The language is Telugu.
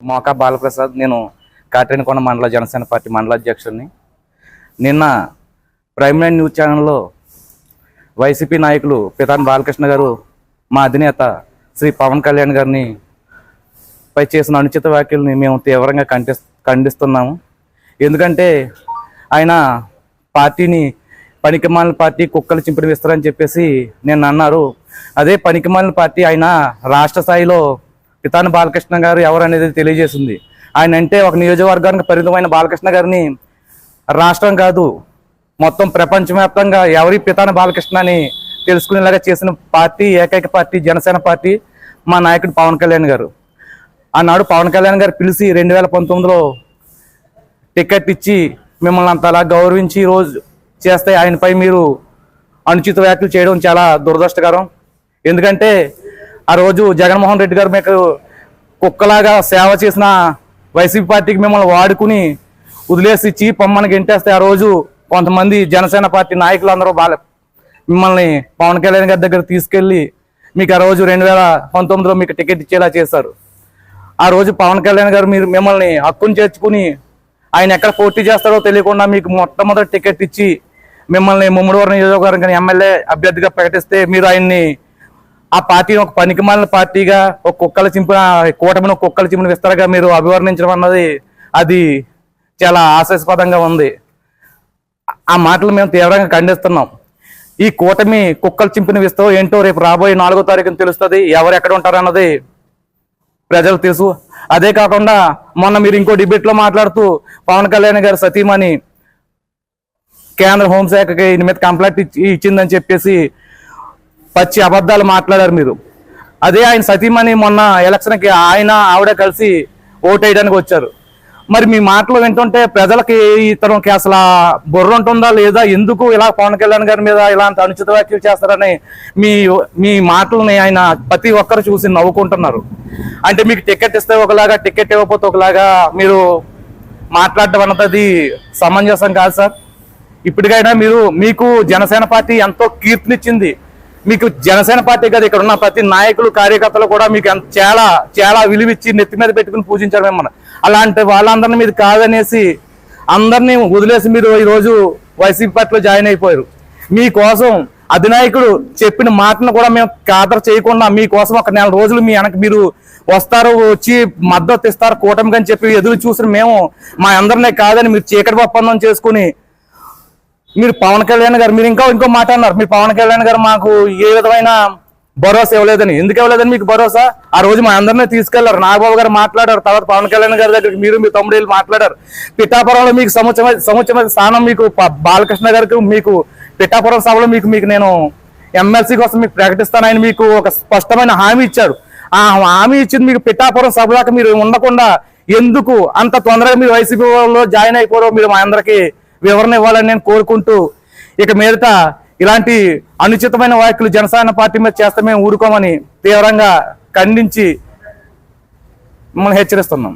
మోకా బాలప్రసాద్ నేను కాట్రేనికొండ మండల జనసేన పార్టీ మండల అధ్యక్షుడిని. నిన్న ప్రైమ్ నైన్ న్యూస్ ఛానల్లో వైసీపీ నాయకులు పితాన్ బాలకృష్ణ గారు మా అధినేత శ్రీ పవన్ కళ్యాణ్ గారిని పై చేసిన అనుచిత వ్యాఖ్యల్ని మేము తీవ్రంగా ఖండి ఖండిస్తున్నాము. ఎందుకంటే ఆయన పార్టీని పనికిమాలిన పార్టీ కుక్కలు చింపిడి విస్తారని చెప్పేసి నేను అన్నారు. అదే పనికిమాలిన పార్టీ ఆయన రాష్ట్ర స్థాయిలో పితాని బాలకృష్ణ గారు ఎవరు అనేది తెలియజేసింది ఆయన అంటే ఒక నియోజకవర్గానికి పరిమితమైన బాలకృష్ణ గారిని రాష్ట్రం కాదు మొత్తం ప్రపంచవ్యాప్తంగా ఎవరి పితాని బాలకృష్ణ అని తెలుసుకునేలాగా చేసిన పార్టీ ఏకైక పార్టీ జనసేన పార్టీ మా నాయకుడు పవన్ కళ్యాణ్ గారు. ఆనాడు పవన్ కళ్యాణ్ గారు పిలిచి రెండు వేల పంతొమ్మిదిలో టికెట్ ఇచ్చి మిమ్మల్ని అంతలా గౌరవించి ఈ రోజు చేస్తే ఆయనపై మీరు అనుచిత వ్యాఖ్యలు చేయడం చాలా దురదృష్టకరం. ఎందుకంటే ఆ రోజు జగన్మోహన్ రెడ్డి గారు మీకు కుక్కలాగా సేవ చేసిన వైసీపీ పార్టీకి మిమ్మల్ని వాడుకుని వదిలేసి ఇచ్చి అమ్మని గెంటేస్తే ఆ రోజు కొంతమంది జనసేన పార్టీ నాయకులు అందరూ బాగా మిమ్మల్ని పవన్ కళ్యాణ్ గారి దగ్గర తీసుకెళ్ళి మీకు ఆ రోజు రెండు వేల పంతొమ్మిదిలో మీకు టికెట్ ఇచ్చేలా చేశారు. ఆ రోజు పవన్ కళ్యాణ్ గారు మీరు మిమ్మల్ని హక్కును చేర్చుకుని ఆయన ఎక్కడ పోటీ చేస్తారో తెలియకుండా మీకు మొట్టమొదటి టికెట్ ఇచ్చి మిమ్మల్ని ముమ్మడివరం నియోజకవర్గం ఎమ్మెల్యే అభ్యర్థిగా ప్రకటిస్తే మీరు ఆయన్ని ఆ పార్టీని ఒక పనికిమాలిన పార్టీగా ఒక కుక్కల చింపున కూటమిని ఒక కుక్కల చింపున విస్తారగా మీరు అభివర్ణించడం అన్నది అది చాలా ఆశాస్పదంగా ఉంది. ఆ మాటలు మేము తీవ్రంగా ఖండిస్తున్నాం. ఈ కూటమి కుక్కలు చింపిన విస్తారో ఏంటో రేపు రాబోయే నాలుగో తారీఖున తెలుస్తుంది. ఎవరు ఎక్కడ ఉంటారన్నది ప్రజలు తెలుసు. అదే కాకుండా మొన్న మీరు ఇంకో డిబేట్లో మాట్లాడుతూ పవన్ కళ్యాణ్ గారు సతీమణి కేంద్ర హోంశాఖకి ఈయన మీద కంప్లైంట్ ఇచ్చి ఇచ్చిందని చెప్పేసి పచ్చి అబద్ధాలు మాట్లాడారు మీరు. అదే ఆయన సతీమణి మొన్న ఎలక్షన్కి ఆయన ఆవిడ కలిసి ఓటేయడానికి వచ్చారు. మరి మీ మాటలు వింటుంటే ప్రజలకి ఇతనికి అసలు బుర్ర ఉంటుందా లేదా? ఎందుకు ఇలా పవన్ కళ్యాణ్ గారి మీద ఇలాంటి అనుచిత వ్యాఖ్యలు చేస్తారని మీ మీ మాటలని ఆయన ప్రతి ఒక్కరు చూసి నవ్వుకుంటున్నారు. అంటే మీకు టికెట్ ఇస్తే ఒకలాగా టికెట్ ఇవ్వకపోతే ఒకలాగా మీరు మాట్లాడటం అన్నది సమంజసం కాదు సార్. ఇప్పటికైనా మీరు మీకు జనసేన పార్టీ ఎంతో కీర్తినిచ్చింది. మీకు జనసేన పార్టీ కదా ఇక్కడ ఉన్న ప్రతి నాయకులు కార్యకర్తలు కూడా మీకు ఎంత- చాలా చాలా విలువిచ్చి నెత్తి మీద పెట్టుకుని పూజించారు మిమ్మల్ని. అలాంటి వాళ్ళందరినీ మీరు కాదనేసి అందరినీ వదిలేసి మీరు ఈరోజు వైసీపీ పార్టీలో జాయిన్ అయిపోయారు. మీకోసం అధినాయకుడు చెప్పిన మాటను కూడా మేము ఖాతరు చేయకుండా మీకోసం ఒక నెల రోజులు మీ వెనక మీరు వస్తారు వచ్చి మద్దతు ఇస్తారు కూటమికి అని చెప్పి ఎదురు చూసిన మేము మా అందరినీ కాదని మీరు చీకటి ఒప్పందం చేసుకుని మీరు పవన్ కళ్యాణ్ గారు మీరు ఇంకా ఇంకో మాట అన్నారు. మీరు పవన్ కళ్యాణ్ గారు మాకు ఏ విధమైన భరోసా ఇవ్వలేదని. ఎందుకు ఇవ్వలేదని మీకు భరోసా? ఆ రోజు మా అందరినీ తీసుకెళ్ళారు. నాగబాబు గారు మాట్లాడారు. తర్వాత పవన్ కళ్యాణ్ గారి దగ్గరికి మీరు మీ తమ్ముడు వెళ్ళి మాట్లాడారు. పిఠాపురంలో మీకు సముచమైన సముచితమైన స్థానం మీకు బాలకృష్ణ గారికి మీకు పిఠాపురం సభలో మీకు మీకు నేను ఎమ్మెల్సీ కోసం మీకు ప్రకటిస్తానని మీకు ఒక స్పష్టమైన హామీ ఇచ్చారు. ఆ హామీ ఇచ్చింది మీకు పిఠాపురం సభ మీరు ఉండకుండా ఎందుకు అంత తొందరగా మీరు వైసీపీలో జాయిన్ అయిపోరో మీరు మా అందరికీ వివరణ ఇవ్వాలని నేను కోరుకుంటూ ఇక మీదట ఇలాంటి అనుచితమైన వ్యాఖ్యలు జనసేన పార్టీ మీద చేస్తే మేము ఊరుకోమని తీవ్రంగా ఖండించి మిమ్మల్ని హెచ్చరిస్తున్నాం.